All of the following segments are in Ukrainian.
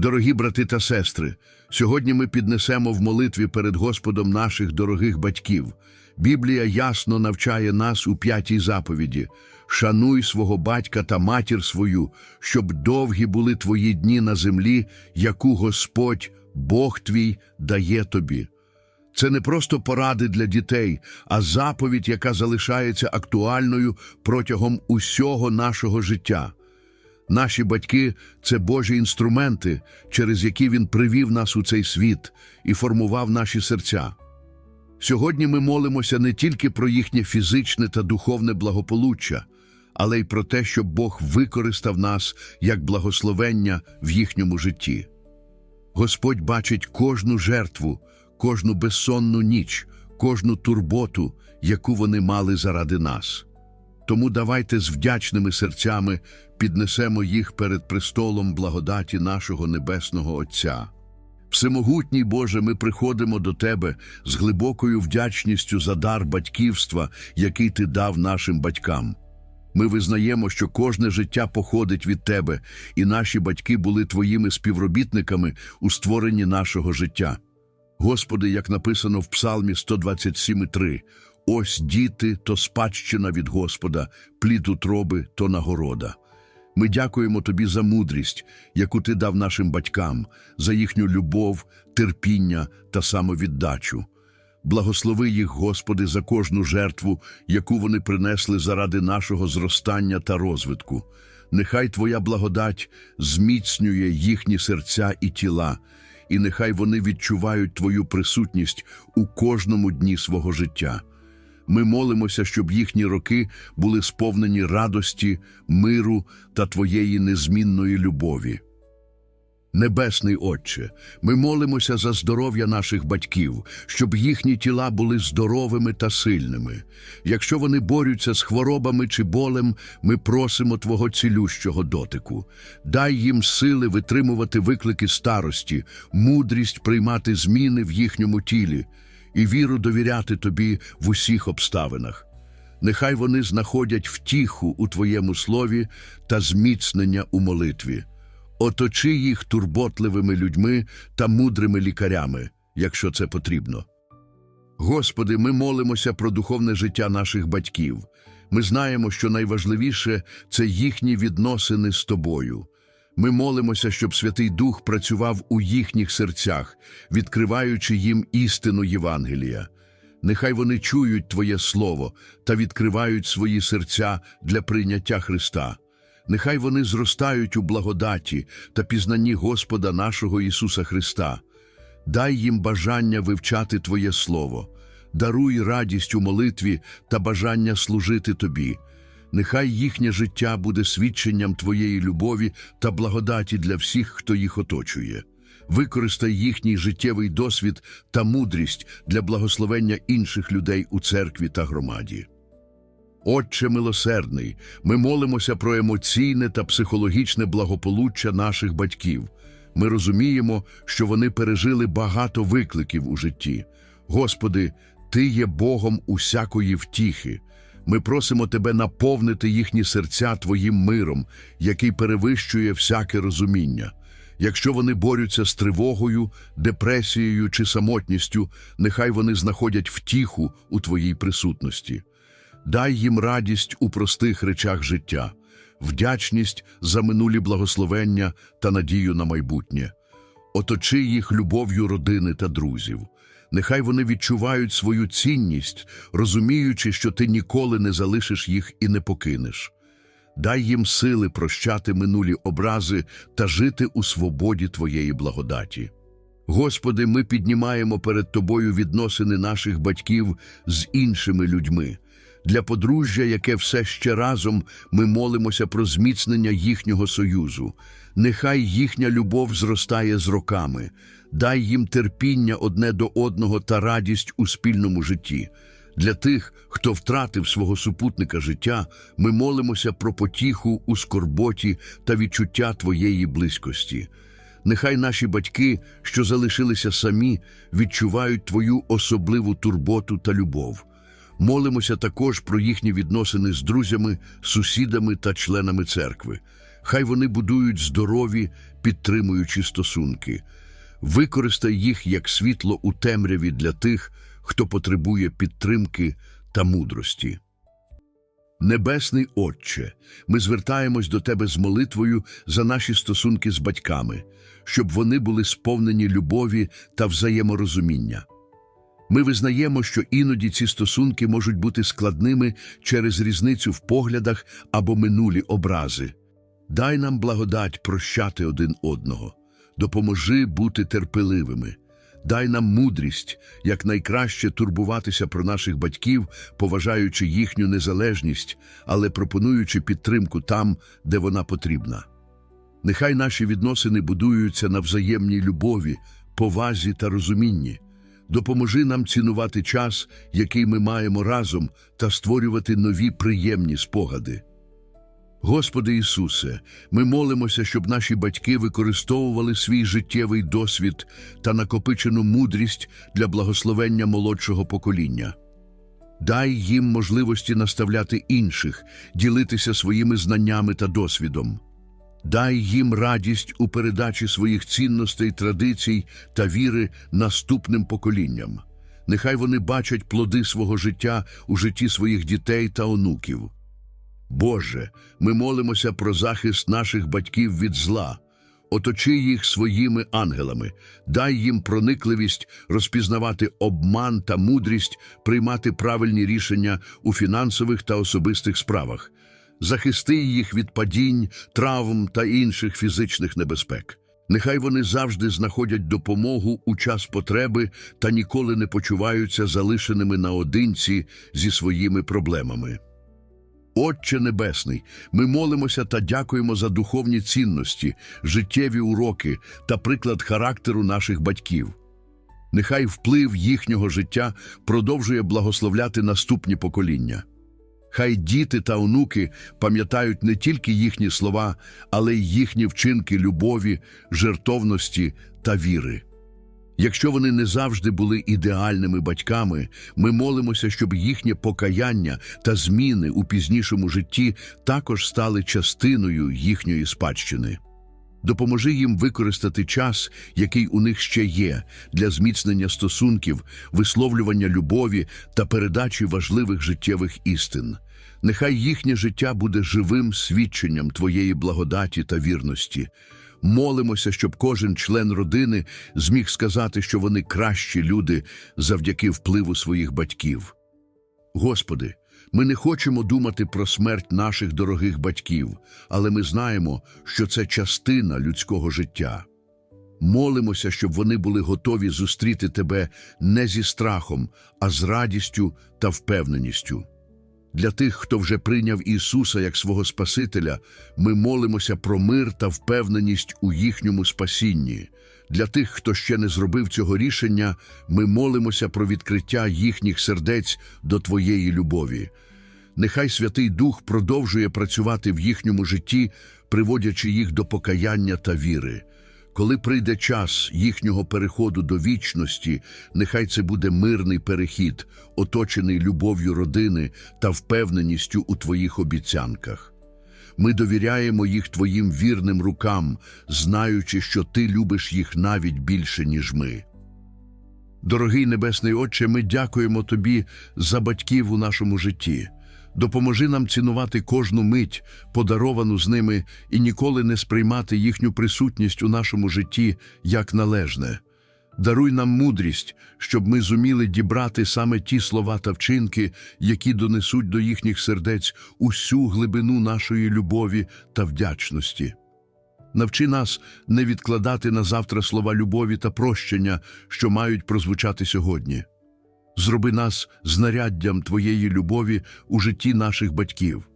Дорогі брати та сестри, сьогодні ми піднесемо в молитві перед Господом наших дорогих батьків. Біблія ясно навчає нас у п'ятій заповіді: Шануй свого батька та матір свою, щоб довгі були твої дні на землі, яку Господь, Бог твій, дає тобі. Це не просто поради для дітей, а заповідь, яка залишається актуальною протягом усього нашого життя. Наші батьки це Божі інструменти, через які Він привів нас у цей світ і формував наші серця. Сьогодні ми молимося не тільки про їхнє фізичне та духовне благополуччя, але й про те, щоб Бог використав нас як благословення в їхньому житті. Господь бачить кожну жертву, кожну безсонну ніч, кожну турботу, яку вони мали заради нас. Тому давайте з вдячними серцями піднесемо їх перед престолом благодаті нашого Небесного Отця. Всемогутній Боже, ми приходимо до Тебе з глибокою вдячністю за дар батьківства, який Ти дав нашим батькам. Ми визнаємо, що кожне життя походить від Тебе, і наші батьки були Твоїми співробітниками у створенні нашого життя. Господи, як написано в Псалмі 127,3, «Ось діти то спадщина від Господа, плід утроби то нагорода». Ми дякуємо Тобі за мудрість, яку Ти дав нашим батькам, за їхню любов, терпіння та самовіддачу. Благослови їх, Господи, за кожну жертву, яку вони принесли заради нашого зростання та розвитку. Нехай Твоя благодать зміцнює їхні серця і тіла, і нехай вони відчувають Твою присутність у кожному дні свого життя. Ми молимося, щоб їхні роки були сповнені радості, миру та Твоєї незмінної любові. Небесний Отче, ми молимося за здоров'я наших батьків, щоб їхні тіла були здоровими та сильними. Якщо вони борються з хворобами чи болем, ми просимо Твого цілющого дотику. Дай їм сили витримувати виклики старості, мудрість приймати зміни в їхньому тілі і віру довіряти Тобі в усіх обставинах. Нехай вони знаходять втіху у Твоєму слові та зміцнення у молитві. Оточи їх турботливими людьми та мудрими лікарями, якщо це потрібно. Господи, ми молимося про духовне життя наших батьків. Ми знаємо, що найважливіше це їхні відносини з Тобою. Ми молимося, щоб Святий Дух працював у їхніх серцях, відкриваючи їм істину Євангелія. Нехай вони чують Твоє Слово та відкривають свої серця для прийняття Христа. Нехай вони зростають у благодаті та пізнанні Господа нашого Ісуса Христа. Дай їм бажання вивчати Твоє Слово, даруй радість у молитві та бажання служити Тобі. Нехай їхнє життя буде свідченням Твоєї любові та благодаті для всіх, хто їх оточує. Використай їхній життєвий досвід та мудрість для благословення інших людей у церкві та громаді. Отче милосердний, ми молимося про емоційне та психологічне благополуччя наших батьків. Ми розуміємо, що вони пережили багато викликів у житті. Господи, Ти є Богом усякої втіхи. Ми просимо Тебе наповнити їхні серця Твоїм миром, який перевищує всяке розуміння. Якщо вони борються з тривогою, депресією чи самотністю, нехай вони знаходять втіху у Твоїй присутності. Дай їм радість у простих речах життя, вдячність за минулі благословення та надію на майбутнє. Оточи їх любов'ю родини та друзів. Нехай вони відчувають свою цінність, розуміючи, що ти ніколи не залишиш їх і не покинеш. Дай їм сили прощати минулі образи та жити у свободі Твоєї благодаті. Господи, ми піднімаємо перед Тобою відносини наших батьків з іншими людьми. Для подружжя, яке все ще разом, ми молимося про зміцнення їхнього союзу. Нехай їхня любов зростає з роками, дай їм терпіння одне до одного та радість у спільному житті. Для тих, хто втратив свого супутника життя, ми молимося про потіху у скорботі та відчуття Твоєї близькості. Нехай наші батьки, що залишилися самі, відчувають Твою особливу турботу та любов. Молимося також про їхні відносини з друзями, сусідами та членами церкви. Хай вони будують здорові, підтримуючі стосунки. Використай їх як світло у темряві для тих, хто потребує підтримки та мудрості. Небесний Отче, ми звертаємось до Тебе з молитвою за наші стосунки з батьками, щоб вони були сповнені любові та взаєморозуміння. Ми визнаємо, що іноді ці стосунки можуть бути складними через різницю в поглядах або минулі образи. Дай нам благодать прощати один одного, допоможи бути терпеливими. Дай нам мудрість, як найкраще турбуватися про наших батьків, поважаючи їхню незалежність, але пропонуючи підтримку там, де вона потрібна. Нехай наші відносини будуються на взаємній любові, повазі та розумінні. Допоможи нам цінувати час, який ми маємо разом, та створювати нові приємні спогади. Господи Ісусе, ми молимося, щоб наші батьки використовували свій життєвий досвід та накопичену мудрість для благословення молодшого покоління. Дай їм можливості наставляти інших, ділитися своїми знаннями та досвідом. Дай їм радість у передачі своїх цінностей, традицій та віри наступним поколінням. Нехай вони бачать плоди свого життя у житті своїх дітей та онуків. Боже, ми молимося про захист наших батьків від зла. Оточи їх своїми ангелами, дай їм проникливість розпізнавати обман та мудрість, приймати правильні рішення у фінансових та особистих справах. Захисти їх від падінь, травм та інших фізичних небезпек. Нехай вони завжди знаходять допомогу у час потреби та ніколи не почуваються залишеними наодинці зі своїми проблемами. Отче Небесний, ми молимося та дякуємо за духовні цінності, життєві уроки та приклад характеру наших батьків. Нехай вплив їхнього життя продовжує благословляти наступні покоління. Хай діти та онуки пам'ятають не тільки їхні слова, але й їхні вчинки любові, жертовності та віри. Якщо вони не завжди були ідеальними батьками, ми молимося, щоб їхнє покаяння та зміни у пізнішому житті також стали частиною їхньої спадщини. Допоможи їм використати час, який у них ще є, для зміцнення стосунків, висловлювання любові та передачі важливих життєвих істин. Нехай їхнє життя буде живим свідченням Твоєї благодаті та вірності. Молимося, щоб кожен член родини зміг сказати, що вони кращі люди завдяки впливу своїх батьків. Господи, ми не хочемо думати про смерть наших дорогих батьків, але ми знаємо, що це частина людського життя. Молимося, щоб вони були готові зустріти Тебе не зі страхом, а з радістю та впевненістю. Для тих, хто вже прийняв Ісуса як свого Спасителя, ми молимося про мир та впевненість у їхньому спасінні. Для тих, хто ще не зробив цього рішення, ми молимося про відкриття їхніх сердець до Твоєї любові. Нехай Святий Дух продовжує працювати в їхньому житті, приводячи їх до покаяння та віри. Коли прийде час їхнього переходу до вічності, нехай це буде мирний перехід, оточений любов'ю родини та впевненістю у Твоїх обіцянках. Ми довіряємо їх Твоїм вірним рукам, знаючи, що Ти любиш їх навіть більше, ніж ми. Дорогий Небесний Отче, ми дякуємо Тобі за батьків у нашому житті. Допоможи нам цінувати кожну мить, подаровану з ними, і ніколи не сприймати їхню присутність у нашому житті як належне. Даруй нам мудрість, щоб ми зуміли дібрати саме ті слова та вчинки, які донесуть до їхніх сердець усю глибину нашої любові та вдячності. Навчи нас не відкладати на завтра слова любові та прощення, що мають прозвучати сьогодні. Зроби нас знаряддям Твоєї любові у житті наших батьків.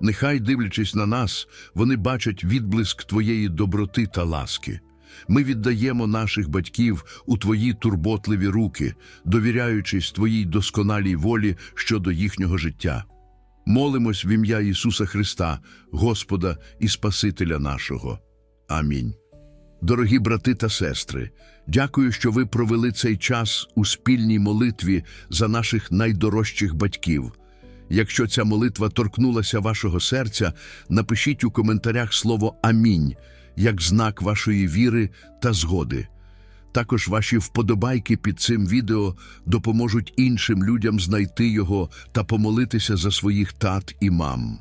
Нехай, дивлячись на нас, вони бачать відблиск Твоєї доброти та ласки. Ми віддаємо наших батьків у Твої турботливі руки, довіряючись Твоїй досконалій волі щодо їхнього життя. Молимось в ім'я Ісуса Христа, Господа і Спасителя нашого. Амінь. Дорогі брати та сестри, дякую, що ви провели цей час у спільній молитві за наших найдорожчих батьків. Якщо ця молитва торкнулася вашого серця, напишіть у коментарях слово Амінь як знак вашої віри та згоди. Також ваші вподобайки під цим відео допоможуть іншим людям знайти його та помолитися за своїх тат і мам.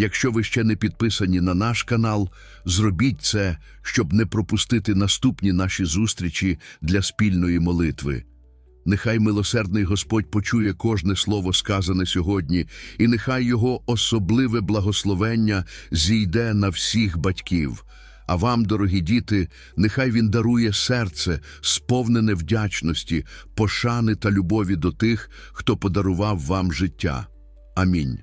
Якщо ви ще не підписані на наш канал, зробіть це, щоб не пропустити наступні наші зустрічі для спільної молитви. Нехай милосердний Господь почує кожне слово сказане сьогодні, і нехай Його особливе благословення зійде на всіх батьків. А вам, дорогі діти, нехай Він дарує серце, сповнене вдячності, пошани та любові до тих, хто подарував вам життя. Амінь.